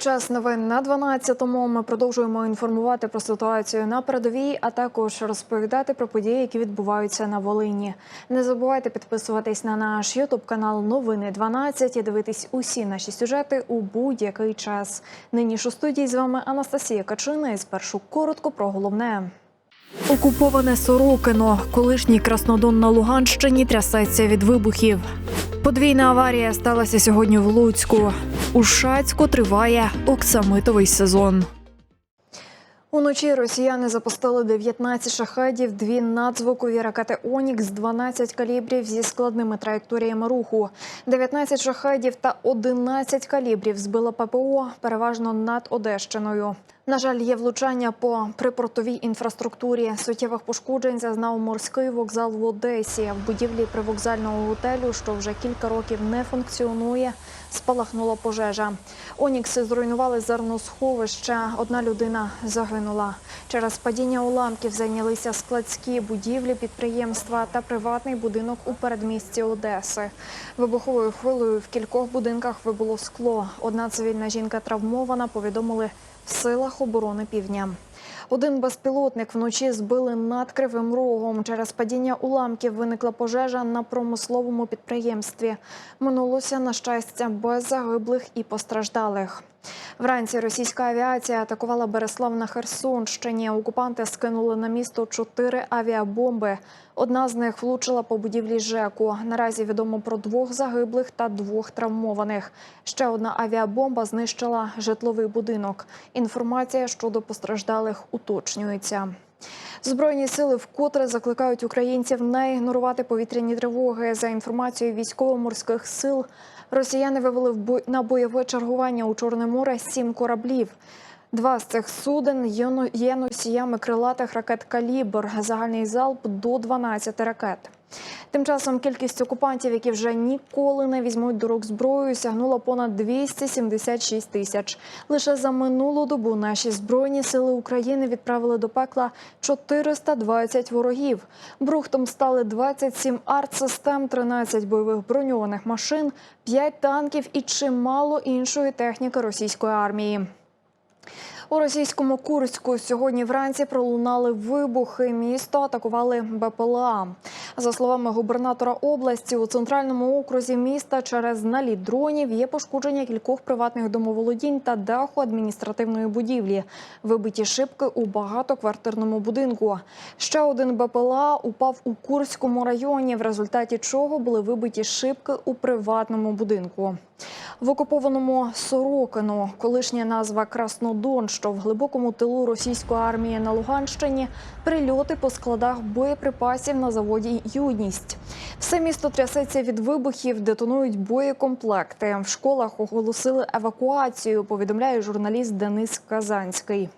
Час новин на 12-му. Ми продовжуємо інформувати про ситуацію на передовій, а також розповідати про події, які відбуваються на Волині. Не забувайте підписуватись на наш Ютуб канал Новини 12 і дивитись усі наші сюжети у будь-який час. Нині ж у студії з вами Анастасія Качина і спершу коротко про головне. Окуповане Сорокино, колишній Краснодон на Луганщині трясеться від вибухів. Подвійна аварія сталася сьогодні в Луцьку. У Шацьку триває оксамитовий сезон. Уночі росіяни запустили 19 шахедів, дві надзвукові ракети Онікс, 12 калібрів зі складними траєкторіями руху. 19 шахедів та 11 калібрів збила ППО, переважно над Одещиною. На жаль, є влучання по припортовій інфраструктурі. Суттєвих пошкоджень зазнав морський вокзал в Одесі. В будівлі привокзального готелю, що вже кілька років не функціонує, спалахнула пожежа. Онікси зруйнували зерносховище. Одна людина загинула. Через падіння уламків зайнялися складські будівлі підприємства та приватний будинок у передмісті Одеси. Вибуховою хвилею в кількох будинках вибуло скло. Одна цивільна жінка травмована. Повідомили в силах оборони півдня. Один безпілотник вночі збили над кривим рогом. Через падіння уламків виникла пожежа на промисловому підприємстві. Минулося на щастя без загиблих і постраждалих. Вранці російська авіація атакувала Береслав на Херсонщині. Окупанти скинули на місто чотири авіабомби. Одна з них влучила по будівлі ЖЕКу. Наразі відомо про двох загиблих та двох травмованих. Ще одна авіабомба знищила житловий будинок. Інформація щодо постраждалих уточнюється. Збройні сили вкотре закликають українців не ігнорувати повітряні тривоги. За інформацією військово-морських сил, росіяни вивели на бойове чергування у Чорне море сім кораблів. Два з цих суден є носіями крилатих ракет «Калібр». Загальний залп до 12 ракет. Тим часом кількість окупантів, які вже ніколи не візьмуть до рук зброю, сягнула понад 276 тисяч. Лише за минулу добу наші збройні сили України відправили до пекла 420 ворогів. Брухтом стали 27 артсистем, 13 бойових броньованих машин, 5 танків і чимало іншої техніки російської армії. У російському Курську сьогодні вранці пролунали вибухи. Місто атакували БПЛА. За словами губернатора області, у центральному окрузі міста через наліт дронів є пошкодження кількох приватних домоволодінь та даху адміністративної будівлі. Вибиті шибки у багатоквартирному будинку. Ще один БПЛА упав у Курському районі, в результаті чого були вибиті шибки у приватному будинку. В окупованому Сорокино, колишня назва Краснодон, що в глибокому тилу російської армії на Луганщині, прильоти по складах боєприпасів на заводі Юдність. Все місто трясеться від вибухів, детонують боєкомплекти. В школах оголосили евакуацію. Повідомляє журналіст Денис Казанський.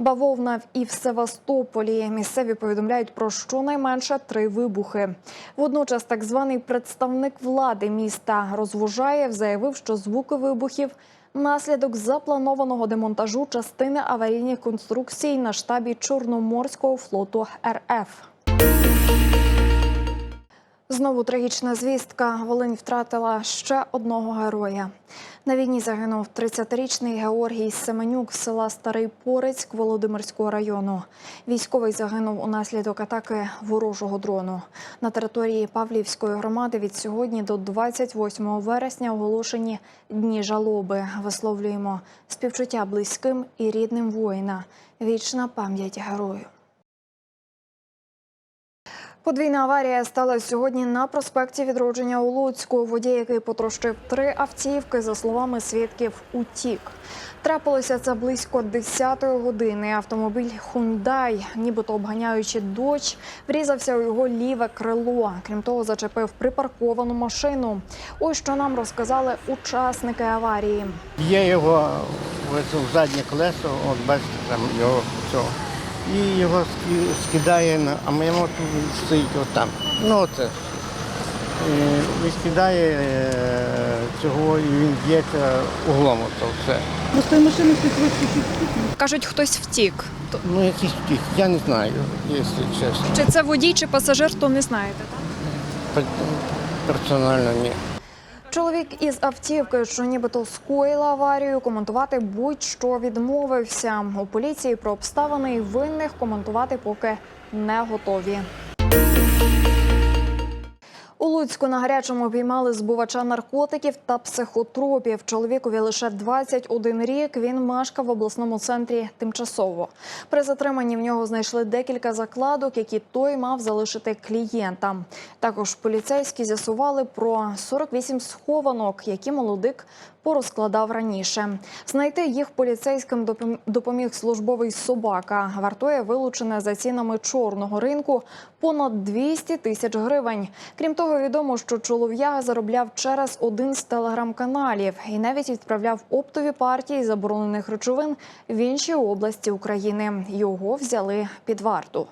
Бавовна і в Севастополі місцеві повідомляють про щонайменше три вибухи. Водночас, так званий представник влади міста розважає, заявив, що звуки вибухів наслідок запланованого демонтажу частини аварійних конструкцій на штабі Чорноморського флоту РФ. Знову трагічна звістка. Волинь втратила ще одного героя. На війні загинув 30-річний Георгій Семенюк з села Старий Порецьк Володимирського району. Військовий загинув унаслідок атаки ворожого дрону. На території Павлівської громади від сьогодні до 28 вересня оголошені дні жалоби. Висловлюємо співчуття близьким і рідним воїна. Вічна пам'ять герою. Подвійна аварія сталася сьогодні на проспекті Відродження у Луцьку. Водій, який потрощив три автівки, за словами свідків, утік. Трапилося це близько 10-ї години. Автомобіль Хундай, нібито обганяючи дощ, врізався у його ліве крило. Крім того, зачепив припарковану машину. Ось що нам розказали учасники аварії. Є його в заднє колесо, от бачите, там його цього. І його скидає на, а моя мотор стоїть отам. Ну оце. І скидає е, цього і він б'ється углом ото все. Просто підвищує чуть-чуть. Кажуть, хтось втік. Ну якийсь втік, я не знаю, якщо чесно. Чи це водій, чи пасажир, то не знаєте. Пер- Персонально ні. Чоловік із автівки, що нібито скоїла аварію, коментувати будь-що відмовився. У поліції про обставини і винних коментувати поки не готові. Луцьку на гарячому обіймали збувача наркотиків та психотропів. Чоловікові лише 21 рік. Він мешкав в обласному центрі тимчасово. При затриманні в нього знайшли декілька закладок, які той мав залишити клієнтам. Також поліцейські з'ясували про 48 схованок, які молодик порозкладав раніше. Знайти їх поліцейським допом- допоміг службовий собака. Вартує вилучене за цінами чорного ринку понад 200 тисяч гривень. Крім того, відомо, що чолов'яга заробляв через один з телеграм-каналів і навіть відправляв оптові партії заборонених речовин в інші області України. Його взяли під варту.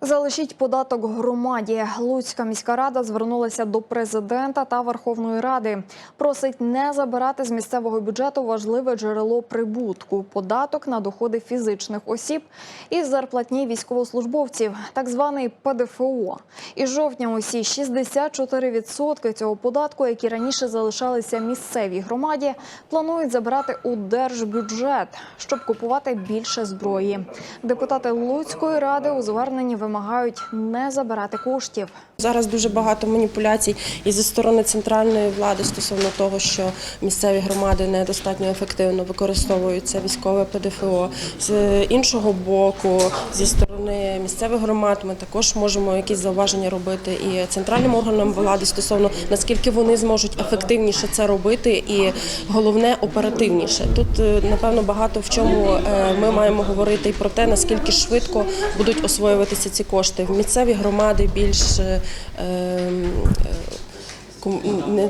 Залишіть податок громаді. Луцька міська рада звернулася до президента та Верховної Ради. Просить не забирати з місцевого бюджету важливе джерело прибутку податок на доходи фізичних осіб і зарплатні військовослужбовців, так званий ПДФО. Із жовтня усі 64% цього податку, які раніше залишалися місцевій громаді, планують забирати у держбюджет, щоб купувати більше зброї. Депутати Луцької ради у зверненні вимагають не забирати коштів. Зараз дуже багато маніпуляцій і зі сторони центральної влади стосовно того, що місцеві громади недостатньо ефективно використовують це військове ПДФО. З іншого боку, зі сторони місцевих громад ми також можемо якісь зауваження робити і центральним органам влади стосовно наскільки вони зможуть ефективніше це робити, і головне оперативніше. Тут е, напевно багато в чому е, ми маємо говорити і про те, наскільки швидко будуть освоюватися ці кошти. В місцеві громади більш е, е,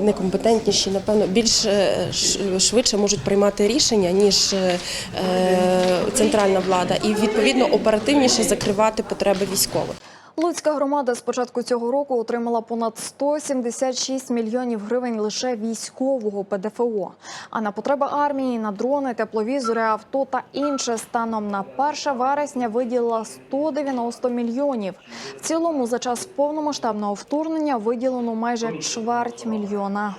некомпетентніші, напевно, більш е, швидше можуть приймати рішення, ніж е, центральна влада, і відповідно оперативніше закривати потреби військових. Луцька громада з початку цього року отримала понад 176 мільйонів гривень лише військового ПДФО. А на потреби армії, на дрони, тепловізори, авто та інше станом на 1 вересня виділила 190 мільйонів. В цілому за час повномасштабного вторгнення виділено майже чверть мільйона.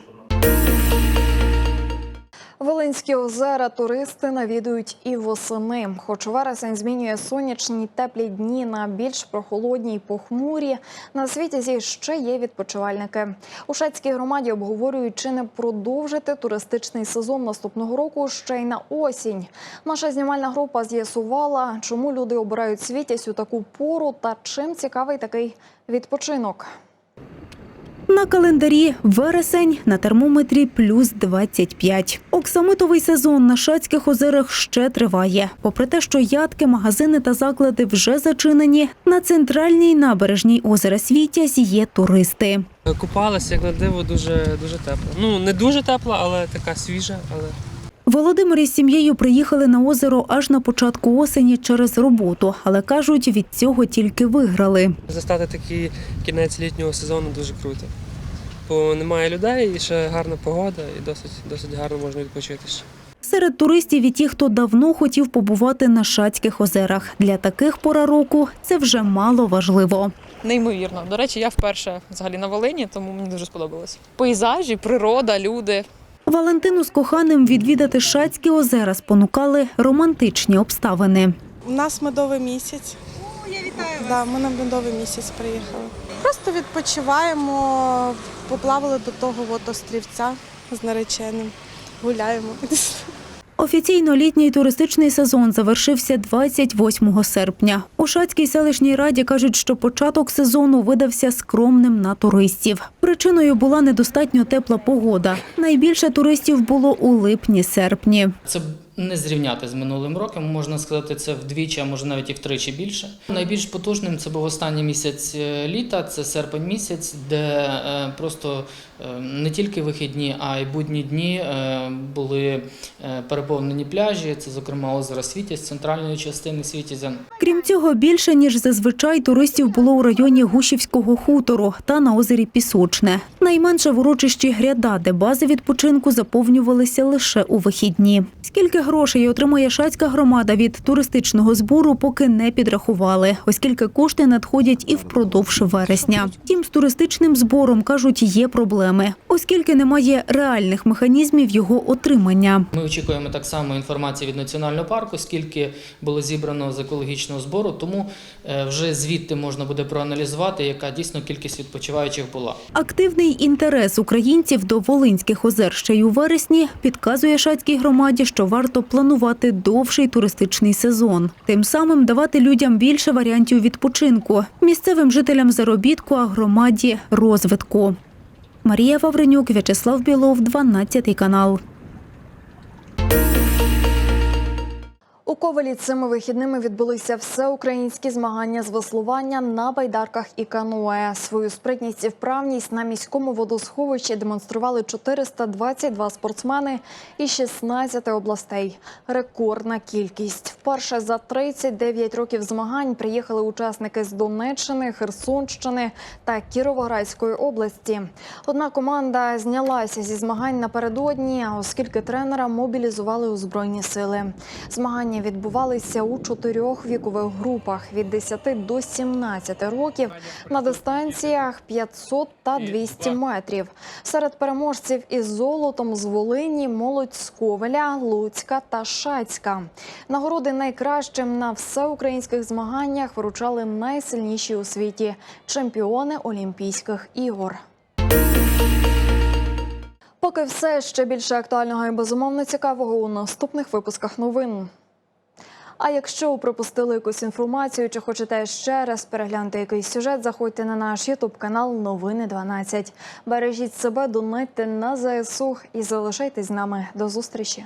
Волинські озера туристи навідують і восени. Хоч вересень змінює сонячні теплі дні на більш прохолодні й похмурі. На світі зі ще є відпочивальники. У шацькій громаді обговорюють, чи не продовжити туристичний сезон наступного року ще й на осінь. Наша знімальна група з'ясувала, чому люди обирають світязь у таку пору та чим цікавий такий відпочинок. На календарі вересень на термометрі плюс 25. Оксамитовий сезон на Шацьких озерах ще триває. Попри те, що ядки, магазини та заклади вже зачинені, на центральній набережній озера Світязь є туристи. Купалася, як на диво, дуже дуже тепло. Ну не дуже тепла, але така свіжа. Але Володимир із сім'єю приїхали на озеро аж на початку осені через роботу, але кажуть, від цього тільки виграли. застати такий кінець літнього сезону дуже круто. Бо немає людей, і ще гарна погода, і досить досить гарно можна відпочити. ще. Серед туристів і ті, хто давно хотів побувати на Шацьких озерах. Для таких пора року це вже мало важливо. Неймовірно. До речі, я вперше взагалі на Волині, тому мені дуже сподобалось. Пейзажі, природа, люди. Валентину з коханим відвідати Шацькі озера спонукали романтичні обставини. У нас медовий місяць. О, я вітаю вас. Да, ми на медовий місяць приїхали. Просто відпочиваємо, поплавали до того от острівця з нареченим. Гуляємо. Офіційно літній туристичний сезон завершився 28 серпня. У Шацькій селищній раді кажуть, що початок сезону видався скромним на туристів. Причиною була недостатньо тепла погода. Найбільше туристів було у липні-серпні. Це не зрівняти з минулим роком, можна сказати, це вдвічі, а може навіть і втричі більше. Найбільш потужним це був останній місяць е, літа, це серпень місяць, де е, просто е, не тільки вихідні, а й будні дні були переповнені пляжі. Це, зокрема, озеро Світязь, центральної частини Світязя. Крім цього, більше ніж зазвичай туристів було у районі Гушівського хутору та на озері Пісочне. Найменше в урочищі гряда, де бази відпочинку заповнювалися лише у вихідні. Скільки грошей отримає шацька громада від туристичного збору, поки не підрахували, оскільки кошти надходять і впродовж вересня. Втім, з туристичним збором кажуть, є проблеми, оскільки немає реальних механізмів його отримання. Ми очікуємо так само інформації від національного парку, скільки було зібрано з екологічного збору, тому е, вже звідти можна буде проаналізувати, яка дійсно кількість відпочиваючих була. Активний інтерес українців до Волинських озер ще й у вересні підказує шацькій громаді, що варто планувати довший туристичний сезон, тим самим давати людям більше варіантів відпочинку, місцевим жителям заробітку, а громаді розвитку. Марія Вавренюк, В'ячеслав Білов, 12 канал. У Ковалі цими вихідними відбулися всеукраїнські змагання з веслування на байдарках і каноe. Свою спритність і вправність на міському водосховищі демонстрували 422 спортсмени із 16 областей. Рекордна кількість. Вперше за 39 років змагань приїхали учасники з Донеччини, Херсонщини та Кіровоградської області. Одна команда знялася зі змагань напередодні, оскільки тренера мобілізували у збройні сили. Змагання відбувалися у чотирьох вікових групах від 10 до 17 років на дистанціях 500 та 200 метрів. Серед переможців із золотом з Волині, молодь з Ковеля, Луцька та Шацька. Нагороди найкращим на всеукраїнських змаганнях вручали найсильніші у світі чемпіони Олімпійських ігор. Поки все ще більше актуального і безумовно цікавого у наступних випусках новин. А якщо пропустили якусь інформацію чи хочете ще раз переглянути якийсь сюжет, заходьте на наш ютуб канал Новини 12. Бережіть себе, донайте на ЗСУ і залишайтесь з нами. До зустрічі.